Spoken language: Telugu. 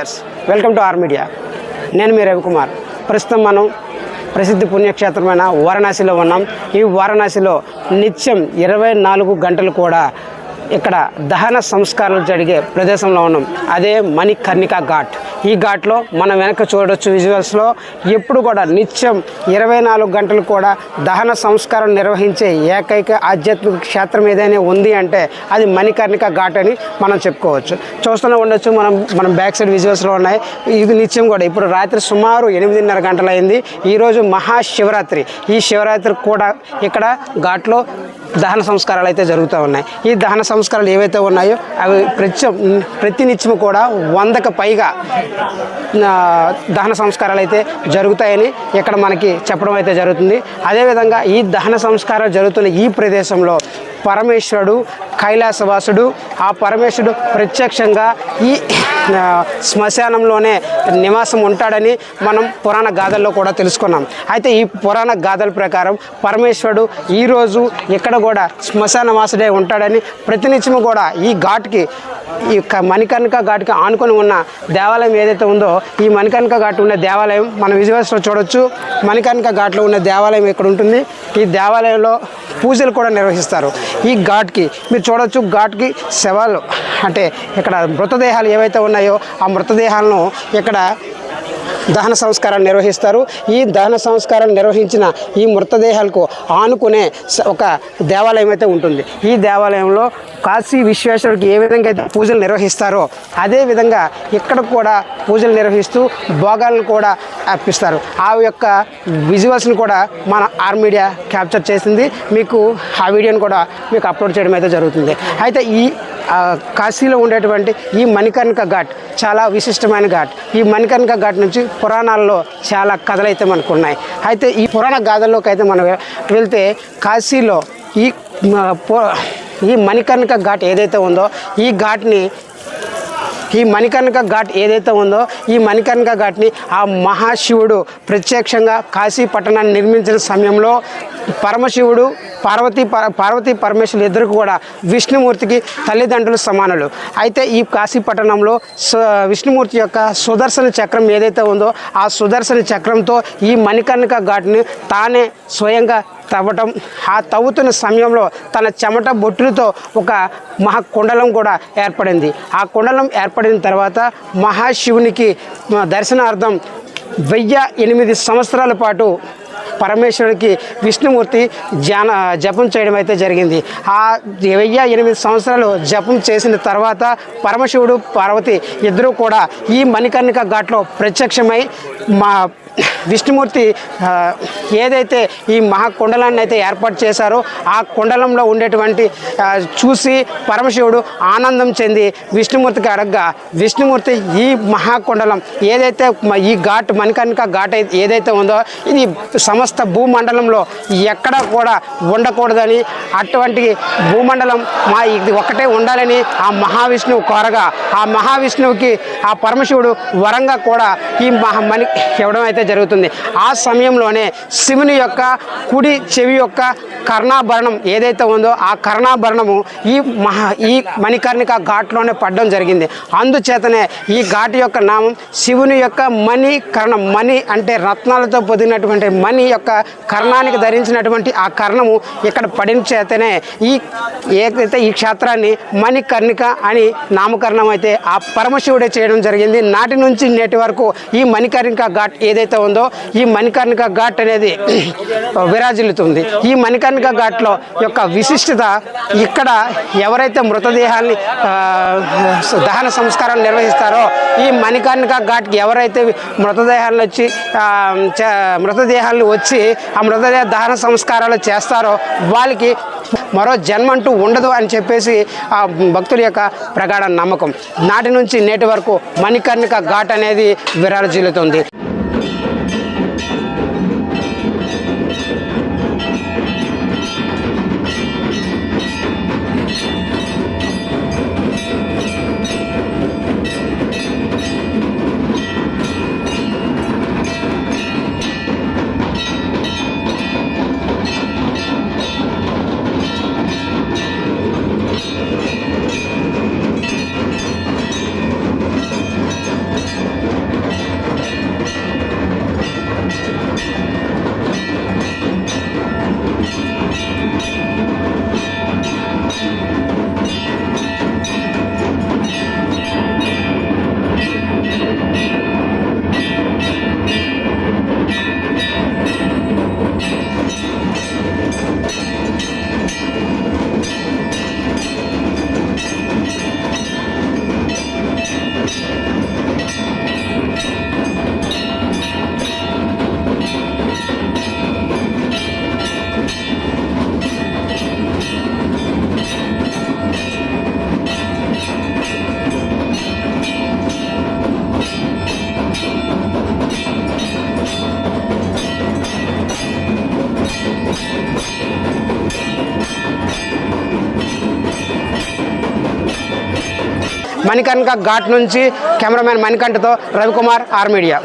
Viewers welcome to R media నేను మీ రవికుమార్. ప్రస్తుతం మనం ప్రసిద్ధి పుణ్యక్షేత్రమైన వారణాసిలో ఉన్నాం. ఈ వారణాసిలో నిత్యం ఇరవై నాలుగు గంటలు కూడా ఇక్కడ దహన సంస్కారాలు జరిగే ప్రదేశంలో ఉన్నాం. అదే మణికర్ణిక ఘాట్. ఈ ఘాట్లో మనం వెనక చూడవచ్చు విజువల్స్లో ఎప్పుడు కూడా నిత్యం ఇరవై నాలుగు గంటలు కూడా దహన సంస్కారం నిర్వహించే ఏకైక ఆధ్యాత్మిక క్షేత్రం ఏదైనా ఉంది అంటే అది మణికర్ణిక ఘాట్ అని మనం చెప్పుకోవచ్చు. చూస్తూనే ఉండొచ్చు మనం మనం బ్యాక్ సైడ్ విజువల్స్లో ఉన్నాయి. ఇది నిత్యం కూడా ఇప్పుడు రాత్రి సుమారు ఎనిమిదిన్నర గంటలైంది. ఈరోజు మహాశివరాత్రి ఈ శివరాత్రి కూడా ఇక్కడ ఘాట్లో దహన సంస్కారాలు అయితే జరుగుతూ ఉన్నాయి. ఈ దహన సంస్కారాలు ఏవైతే ఉన్నాయో అవి ప్రతి ప్రతినిత్యం కూడా వందకు పైగా దహన సంస్కారాలు అయితే జరుగుతాయని ఇక్కడ మనకి చెప్పడం అయితే జరుగుతుంది. అదేవిధంగా ఈ దహన సంస్కారాలు జరుగుతున్న ఈ ప్రదేశంలో పరమేశ్వరుడు కైలాసవాసుడు ఆ పరమేశ్వరుడు ప్రత్యక్షంగా ఈ శ్మశానంలోనే నివాసం ఉంటాడని మనం పురాణ గాథల్లో కూడా తెలుసుకున్నాం. అయితే ఈ పురాణ గాథల ప్రకారం పరమేశ్వరుడు ఈరోజు ఇక్కడ కూడా శ్మశాన వాసుడే ఉంటాడని ప్రతినిత్యము కూడా ఈ ఘాట్కి ఈ మణికర్ణిక ఘాట్కి ఆనుకొని ఉన్న దేవాలయం ఏదైతే ఉందో ఈ మణికర్ణిక ఘాట్ ఉన్న దేవాలయం మన విజయవాడలో చూడొచ్చు. మణికర్ణిక ఘాట్లో ఉన్న దేవాలయం ఇక్కడ ఉంటుంది? ఈ దేవాలయంలో పూజలు కూడా నిర్వహిస్తారు. ఈ ఘాట్కి మీరు చూడవచ్చు ఘాట్కి శవాలు అంటే ఇక్కడ మృతదేహాలు ఏవైతే ఉన్నాయో ఆ మృతదేహాలను ఇక్కడ దహన సంస్కారం నిర్వహిస్తారు. ఈ దహన సంస్కారం నిర్వహించిన ఈ మృతదేహాలకు ఆనుకునే ఒక దేవాలయం అయితే ఉంటుంది. ఈ దేవాలయంలో కాశీ విశ్వేశ్వరుడికి ఏ విధంగా అయితే పూజలు నిర్వహిస్తారో అదే విధంగా ఇక్కడ కూడా పూజలు నిర్వహిస్తూ భోగాలను కూడా అర్పిస్తారు. ఆ యొక్క విజువల్స్ని కూడా మన ఆర్ మీడియా క్యాప్చర్ చేసింది. మీకు ఆ వీడియోని కూడా మీకు అప్లోడ్ చేయడం అయితే జరుగుతుంది. అయితే ఈ కాశీలో ఉండేటువంటి ఈ మణికర్ణిక ఘాట్ చాలా విశిష్టమైన ఘాట్. ఈ మణికర్ణిక ఘాట్ నుంచి పురాణాల్లో చాలా కథలు అయితే మనకు ఉన్నాయి అయితే ఈ పురాణ గాథల్లోకి అయితే మనం వెళ్తే కాశీలో ఈ ఈ మణికర్ణిక ఘాట్ ఏదైతే ఉందో ఈ ఘాట్ని ఈ మణికర్ణిక ఘాట్ ఏదైతే ఉందో ఈ మణికర్ణిక ఘాట్ని ఆ మహాశివుడు ప్రత్యక్షంగా కాశీ పట్టణాన్ని నిర్మించిన సమయంలో పరమశివుడు పార్వతీ పర- పార్వతీ పరమేశ్వరులు ఇద్దరు కూడా విష్ణుమూర్తికి తల్లిదండ్రులు సమానులు. అయితే ఈ కాశీ పట్టణంలో విష్ణుమూర్తి యొక్క సుదర్శన చక్రం ఏదైతే ఉందో ఆ సుదర్శన చక్రంతో ఈ మణికర్ణిక ఘాట్ని తానే స్వయంగా తవ్వటం ఆ తవ్వుతున్న సమయంలో తన చెమట బొట్టులతో ఒక మహా కుండలం కూడా ఏర్పడింది. ఆ కుండలం ఏర్పడిన తర్వాత మహాశివునికి దర్శనార్థం వెయ్యి ఎనిమిది సంవత్సరాల పాటు పరమేశ్వరుడికి విష్ణుమూర్తి ధ్యాన జపం చేయడం అయితే జరిగింది. ఆ వెయ్యి ఎనిమిది సంవత్సరాలు జపం చేసిన తర్వాత పరమశివుడు పార్వతి ఇద్దరూ కూడా ఈ మణికర్ణిక ఘాట్లో ప్రత్యక్షమై మా విష్ణుమూర్తి ఏదైతే ఈ మహాకుండలాన్ని అయితే ఏర్పాటు చేశారో ఆ కుండలంలో ఉండేటువంటి చూసి పరమశివుడు ఆనందం చెంది విష్ణుమూర్తికి అడగ్గా విష్ణుమూర్తి ఈ మహాకుండలం ఏదైతే ఈ ఘాట్ మణికర్ణిక ఘాట్ అయితే- ఏదైతే ఉందో ఇది సమస్త భూమండలంలో ఎక్కడ కూడా ఉండకూడదని అటువంటి భూమండలం మా ఇది ఒకటే ఉండాలని ఆ మహావిష్ణువు కోరగా ఆ మహావిష్ణువుకి ఆ పరమశివుడు వరంగా కూడా ఈ మహా మణి ఇవ్వడం అయితే జరుగుతుంది. ఆ సమయంలోనే శివుని యొక్క కుడి చెవి యొక్క కర్ణాభరణం ఏదైతే ఉందో ఆ కర్ణాభరణము ఈ మహా ఈ మణికర్ణిక ఘాట్లోనే పడడం జరిగింది. అందుచేతనే ఈ ఘాట్ యొక్క నామం శివుని యొక్క మణి కర్ణం. మణి అంటే రత్నాలతో పొదిగినటువంటి మణి యొక్క కర్ణానికి ధరించినటువంటి ఆ కర్ణము ఇక్కడ పడిన చేతనే ఈ ఏదైతే ఈ క్షేత్రాన్ని మణికర్ణిక అని నామకరణం అయితే ఆ పరమశివుడే చేయడం జరిగింది. నాటి నుంచి నేటి వరకు ఈ మణికర్ణిక ఘాట్ ఏదైతే ఉందో ఈ మణికర్ణిక ఘాట్ అనేది విరాజిల్లుతుంది. ఈ మణికర్ణిక ఘాట్లో యొక్క విశిష్టత ఇక్కడ ఎవరైతే మృతదేహాన్ని దహన సంస్కారం నిర్వహిస్తారో ఈ మణికర్ణిక ఘాట్కి ఎవరైతే మృతదేహాలను వచ్చి మృతదేహాలను వచ్చి ఆ మృతదేహ దహన సంస్కారాలు చేస్తారో వాళ్ళకి మరో జన్మ అంటూ ఉండదు అని చెప్పేసి ఆ భక్తుల యొక్క ప్రగాఢ నమ్మకం. నాటి నుంచి నేటి వరకు మణికర్ణిక ఘాట్ అనేది విరాజిల్లుతుంది. మణికంఠ ఘాట్ నుంచి కెమెరామెన్ మణికంఠతో రవికుమార్ ఆర్ మీడియా